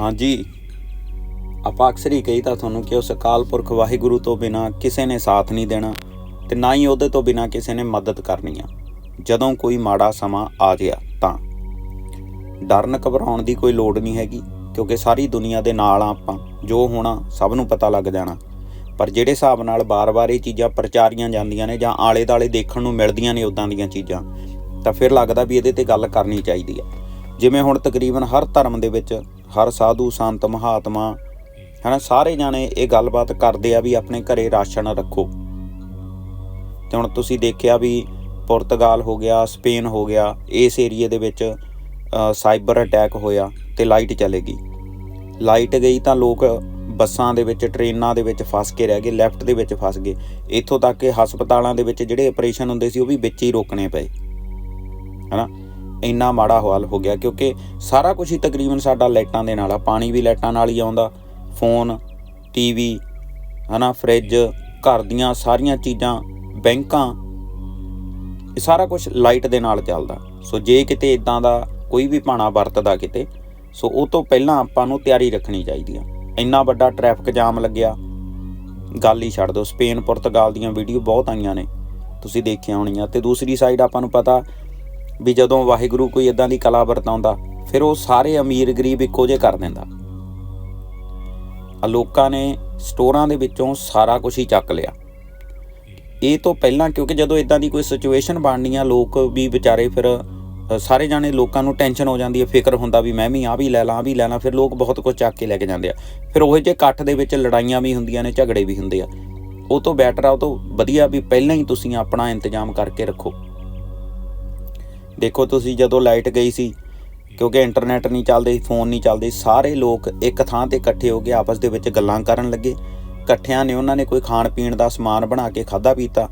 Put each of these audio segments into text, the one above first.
ਹਾਂਜੀ। ਆਪਾਂ ਅਕਸਰ ਹੀ ਕਹੀ ਤਾਂ ਤੁਹਾਨੂੰ ਕਿ ਉਸ ਅਕਾਲ ਪੁਰਖ ਵਾਹਿਗੁਰੂ ਤੋਂ ਬਿਨਾ ਕਿਸੇ ਨੇ ਸਾਥ ਨਹੀਂ ਦੇਣਾ ਤੇ ਨਾ ਹੀ ਉਹਦੇ ਤੋਂ ਬਿਨਾ ਕਿਸੇ ਨੇ ਮਦਦ ਕਰਨੀ ਆ। ਜਦੋਂ ਕੋਈ ਮਾੜਾ ਸਮਾਂ ਆ ਗਿਆ ਤਾਂ। ਡਰਨ ਘਬਰਾਉਣ ਦੀ ਕੋਈ ਲੋੜ ਨਹੀਂ ਹੈਗੀ, ਕਿਉਂਕਿ ਸਾਰੀ ਦੁਨੀਆ ਦੇ ਨਾਲ ਆ ਆਪਾਂ, ਜੋ ਹੋਣਾ ਸਭ ਨੂੰ ਪਤਾ ਲੱਗ ਜਾਣਾ। ਪਰ ਜਿਹੜੇ ਹਿਸਾਬ ਨਾਲ ਬਾਰ-ਬਾਰ ਇਹ ਚੀਜ਼ਾਂ ਪ੍ਰਚਾਰੀਆਂ ਜਾਂਦੀਆਂ ਨੇ ਜਾਂ ਆਲੇ-ਦਾਲੇ ਦੇਖਣ ਨੂੰ ਮਿਲਦੀਆਂ ਨੇ ਉਦਾਂ ਦੀਆਂ ਚੀਜ਼ਾਂ, ਤਾਂ ਫਿਰ ਲੱਗਦਾ ਵੀ ਇਹਦੇ ਤੇ ਗੱਲ ਕਰਨੀ ਚਾਹੀਦੀ ਆ। ਜਿਵੇਂ ਹੁਣ ਤਕਰੀਬਨ ਹਰ ਧਰਮ ਦੇ ਵਿੱਚ ਹਰ ਸਾਧੂ, ਸੰਤ, ਮਹਾਤਮਾ, ਹਨਾ, ਸਾਰੇ ਜਾਣੇ ਇਹ ਗੱਲਬਾਤ ਕਰਦੇ ਆ ਵੀ ਆਪਣੇ ਘਰੇ ਰਾਸ਼ਨ ਰੱਖੋ। ਤੇ ਹੁਣ ਤੁਸੀਂ ਦੇਖਿਆ ਵੀ ਪੁਰਤਗਾਲ ਹੋ ਗਿਆ, ਸਪੇਨ ਹੋ ਗਿਆ, ਇਸ ਏਰੀਏ ਦੇ ਵਿੱਚ ਸਾਈਬਰ ਅਟੈਕ ਹੋਇਆ ਤੇ ਲਾਈਟ ਚਲੇ ਗਈ। ਲਾਈਟ ਗਈ ਤਾਂ ਲੋਕ ਬੱਸਾਂ ਦੇ ਵਿੱਚ, ਟ੍ਰੇਨਾਂ ਦੇ ਵਿੱਚ ਫਸ ਕੇ ਰਹਿ ਗਏ, ਲੈਫਟ ਦੇ ਵਿੱਚ ਫਸ ਗਏ। ਇੱਥੋਂ ਤੱਕ ਕਿ ਹਸਪਤਾਲਾਂ ਦੇ ਵਿੱਚ ਜਿਹੜੇ ਆਪਰੇਸ਼ਨ ਹੁੰਦੇ ਸੀ ਉਹ ਵੀ ਵਿੱਚ ਹੀ ਰੋਕਣੇ ਪਏ। ਹਨਾ? ਇੰਨਾ ਮਾੜਾ ਹਾਲ ਹੋ ਗਿਆ ਕਿਉਂਕਿ ਸਾਰਾ ਕੁਝ ਹੀ ਤਕਰੀਬਨ ਸਾਡਾ ਲਾਈਟਾਂ ਦੇ ਨਾਲ ਆ, ਪਾਣੀ ਵੀ ਲਾਈਟਾਂ ਨਾਲ ਹੀ ਆਉਂਦਾ, ਫੋਨ, ਟੀਵੀ, ਹਨਾ, ਫ੍ਰਿਜ, ਘਰ ਦੀਆਂ ਸਾਰੀਆਂ ਚੀਜ਼ਾਂ, ਬੈਂਕਾਂ, ਇਹ ਸਾਰਾ ਕੁਝ ਲਾਈਟ ਦੇ ਨਾਲ ਚੱਲਦਾ। ਸੋ ਜੇ ਕਿਤੇ ਇਦਾਂ ਦਾ ਕੋਈ ਵੀ ਭਾਣਾ ਵਰਤਦਾ ਕਿਤੇ, ਸੋ ਉਹ ਤੋਂ ਪਹਿਲਾਂ ਆਪਾਂ ਨੂੰ ਤਿਆਰੀ ਰੱਖਣੀ ਚਾਹੀਦੀ ਆ। ਇੰਨਾ ਵੱਡਾ ਟ੍ਰੈਫਿਕ ਜਾਮ ਲੱਗਿਆ। ਗੱਲ ਹੀ ਛੱਡ ਦਿਓ ਸਪੇਨ ਪੁਰਤਗਾਲ ਦੀਆਂ ਵੀਡੀਓ ਬਹੁਤ ਆਈਆਂ ਨੇ। ਤੁਸੀਂ ਦੇਖੀਆਂ ਹੋਣੀਆਂ। ਤੇ ਦੂਸਰੀ ਸਾਈਡ ਆਪਾਂ ਨੂੰ ਪਤਾ ਵੀ ਜਦੋਂ ਵਾਹਿਗੁਰੂ ਕੋਈ ਇਦਾਂ ਦੀ ਕਲਾ ਵਰਤਾਉਂਦਾ, ਫਿਰ ਉਹ ਸਾਰੇ ਅਮੀਰ ਗਰੀਬ ਇੱਕੋ ਜਿਹੇ ਕਰ ਦਿੰਦਾ। ਆ ਲੋਕਾਂ ਨੇ ਸਟੋਰਾਂ ਦੇ ਵਿੱਚੋਂ ਸਾਰਾ ਕੁਝ ਹੀ ਚੱਕ ਲਿਆ। ਇਹ ਤੋਂ ਪਹਿਲਾਂ ਕਿਉਂਕਿ ਜਦੋਂ ਇਦਾਂ ਦੀ ਕੋਈ ਸਿਚੁਏਸ਼ਨ ਬਣਨੀ ਆ, ਲੋਕ ਵੀ ਵਿਚਾਰੇ ਫਿਰ ਸਾਰੇ ਜਾਣੇ ਲੋਕਾਂ ਨੂੰ ਟੈਨਸ਼ਨ ਹੋ ਜਾਂਦੀ ਹੈ ਫਿਕਰ ਹੁੰਦਾ ਵੀ ਮੈਂ ਵੀ ਆ ਵੀ ਲੈ ਲਾਂ, ਆਹ ਵੀ ਲੈ ਲਾਂ, ਫਿਰ ਲੋਕ ਬਹੁਤ ਕੁਝ ਚੱਕ ਕੇ ਲੈ ਕੇ ਜਾਂਦੇ ਆ। ਫਿਰ ਉਹ ਜੇ ਇਕੱਠ ਦੇ ਵਿੱਚ ਲੜਾਈਆਂ ਵੀ ਹੁੰਦੀਆਂ ਨੇ, ਝਗੜੇ ਵੀ ਹੁੰਦੇ ਆ। ਉਹ ਤੋਂ ਬੈਟਰ ਆ, ਉਹ ਤੋਂ ਵਧੀਆ ਵੀ ਪਹਿਲਾਂ ਹੀ ਤੁਸੀਂ ਆਪਣਾ ਇੰਤਜ਼ਾਮ ਕਰਕੇ ਰੱਖੋ। ਦੇਖੋ ਤੁਸੀਂ ਜਦੋਂ ਲਾਈਟ ਗਈ ਸੀ, ਕਿਉਂਕਿ ਇੰਟਰਨੈਟ ਨਹੀਂ ਚੱਲਦੇ ਫੋਨ ਨਹੀਂ ਚੱਲਦੇ ਸਾਰੇ ਲੋਕ ਇੱਕ ਥਾਂ ਤੇ ਇਕੱਠੇ ਹੋ ਕੇ ਆਪਸ ਦੇ ਵਿੱਚ ਗੱਲਾਂ ਕਰਨ ਲੱਗੇ। ਇਕੱਠਿਆਂ ਨੇ ਉਹਨਾਂ ਨੇ ਕੋਈ ਖਾਣ ਪੀਣ ਦਾ ਸਮਾਨ ਬਣਾ ਕੇ ਖਾਦਾ ਪੀਤਾ।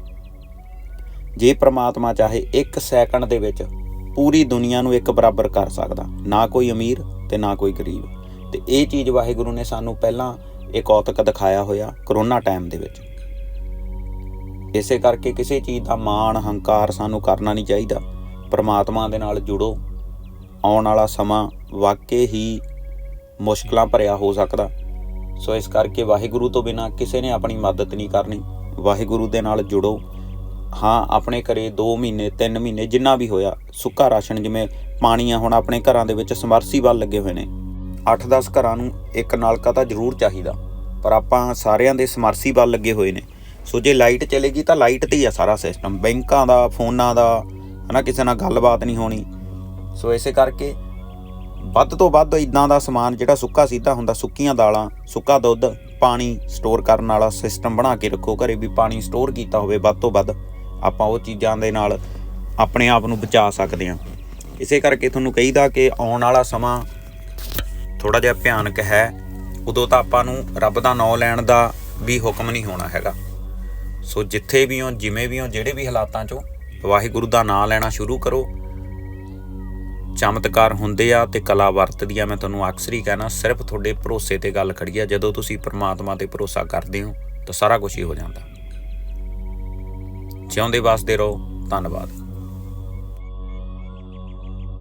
ਜੇ ਪ੍ਰਮਾਤਮਾ ਚਾਹੇ 1 ਸੈਕਿੰਡ ਦੇ ਵਿੱਚ ਪੂਰੀ ਦੁਨੀਆ ਨੂੰ ਇੱਕ ਬਰਾਬਰ ਕਰ ਸਕਦਾ। ਨਾ ਕੋਈ ਅਮੀਰ ਤੇ ਨਾ ਕੋਈ ਗਰੀਬ। ਤੇ ਇਹ ਚੀਜ਼ ਵਾਹਿਗੁਰੂ ਨੇ ਸਾਨੂੰ ਪਹਿਲਾਂ ਇੱਕ ਔਤਕ ਦਿਖਾਇਆ ਹੋਇਆ, ਕਰੋਨਾ ਟਾਈਮ ਦੇ ਵਿੱਚ। ਇਸੇ ਕਰਕੇ ਕਿਸੇ ਚੀਜ਼ ਦਾ ਮਾਣ ਹੰਕਾਰ ਸਾਨੂੰ ਕਰਨਾ ਨਹੀਂ ਚਾਹੀਦਾ। ਪਰਮਾਤਮਾ ਦੇ ਨਾਲ ਜੁੜੋ। ਆਉਣ ਵਾਲਾ ਸਮਾਂ ਵਾਕਈ ਹੀ ਮੁਸ਼ਕਲਾਂ ਭਰਿਆ ਹੋ ਸਕਦਾ। ਸੋ ਇਸ ਕਰਕੇ ਵਾਹਿਗੁਰੂ ਤੋਂ ਬਿਨਾ ਕਿਸੇ ਨੇ ਆਪਣੀ ਮਦਦ ਨਹੀਂ ਕਰਨੀ। ਵਾਹਿਗੁਰੂ ਦੇ ਨਾਲ ਜੁੜੋ। ਹਾਂ, ਆਪਣੇ ਘਰੇ 2 ਮਹੀਨੇ 3 ਮਹੀਨੇ ਜਿੰਨਾ ਵੀ ਹੋਇਆ, ਸੁੱਕਾ ਰਾਸ਼ਨ ਜਿਵੇਂ ਪਾਣੀ ਆ ਹੁਣ ਆਪਣੇ ਘਰਾਂ ਦੇ ਵਿੱਚ ਸਮਰਸੀਬਲ ਲੱਗੇ ਹੋਏ ਨੇ। 8-10 ਘਰਾਂ ਨੂੰ ਇੱਕ ਨਲਕਾ ਤਾਂ ਜ਼ਰੂਰ ਚਾਹੀਦਾ, ਪਰ ਆਪਾਂ ਸਾਰਿਆਂ ਦੇ ਸਮਰਸੀਬਲ ਲੱਗੇ ਹੋਏ ਨੇ। ਸੋ ਜੇ ਲਾਈਟ ਚਲੇਗੀ ਤਾਂ ਲਾਈਟ ਤੇ ਹੀ ਆ ਸਾਰਾ ਸਿਸਟਮ ਬੈਂਕਾਂ ਦਾ, ਫੋਨਾਂ ਦਾ ਹਨਾ ਕਿਸੇ ਨਾਲ ਗੱਲਬਾਤ ਨਹੀਂ ਹੋਣੀ। ਸੋ ਇਸੇ ਕਰਕੇ ਵੱਧ ਤੋਂ ਵੱਧ ਇਦਾਂ ਦਾ ਸਮਾਨ ਜਿਹੜਾ ਸੁੱਕਾ ਸਿੱਧਾ ਹੁੰਦਾ, ਸੁੱਕੀਆਂ ਦਾਲਾਂ, ਸੁੱਕਾ ਦੁੱਧ, ਪਾਣੀ ਸਟੋਰ ਕਰਨ ਵਾਲਾ ਸਿਸਟਮ ਬਣਾ ਕੇ ਰੱਖੋ, ਘਰੇ ਵੀ ਪਾਣੀ ਸਟੋਰ ਕੀਤਾ ਹੋਵੇ ਵੱਧ ਤੋਂ ਵੱਧ, ਆਪਾਂ ਉਹ ਚੀਜ਼ਾਂ ਦੇ ਨਾਲ ਆਪਣੇ ਆਪ ਨੂੰ ਬਚਾ ਸਕਦੇ ਹਾਂ। ਇਸੇ ਕਰਕੇ ਤੁਹਾਨੂੰ ਕਹੀਦਾ ਕਿ ਆਉਣ ਵਾਲਾ ਸਮਾਂ ਥੋੜਾ ਜਿਹਾ ਭਿਆਨਕ ਹੈ, ਉਦੋਂ ਤਾਂ ਆਪਾਂ ਨੂੰ ਰੱਬ ਦਾ ਨਾਮ ਲੈਣ ਦਾ ਵੀ ਹੁਕਮ ਨਹੀਂ ਹੋਣਾ ਹੈਗਾ। ਸੋ ਜਿੱਥੇ ਵੀ ਹੋ, ਜਿਵੇਂ ਵੀ ਹੋ, ਜਿਹੜੇ ਵੀ ਹਾਲਾਤਾਂ 'ਚੋਂ ਵਾਹਿਗੁਰੂ ਦਾ ਨਾਮ ਲੈਣਾ ਸ਼ੁਰੂ ਕਰੋ। ਚਮਤਕਾਰ ਹੁੰਦੇ ਆ ਤੇ ਕਲਾ ਵਰਤਦੀ ਆ, ਮੈਂ ਤੁਹਾਨੂੰ ਅਕਸਰ ਹੀ ਕਹਿਣਾ, ਸਿਰਫ ਤੁਹਾਡੇ ਭਰੋਸੇ ਤੇ ਗੱਲ ਖੜੀ ਆ, ਜਦੋਂ ਤੁਸੀਂ ਪ੍ਰਮਾਤਮਾ ਤੇ ਭਰੋਸਾ ਕਰਦੇ ਹੋ, ਤਾਂ ਸਾਰਾ ਕੁਝ ਹੀ ਹੋ ਜਾਂਦਾ। ਜਿਉਂਦੇ ਵਾਸਤੇ ਰਹੋ, ਧੰਨਵਾਦ।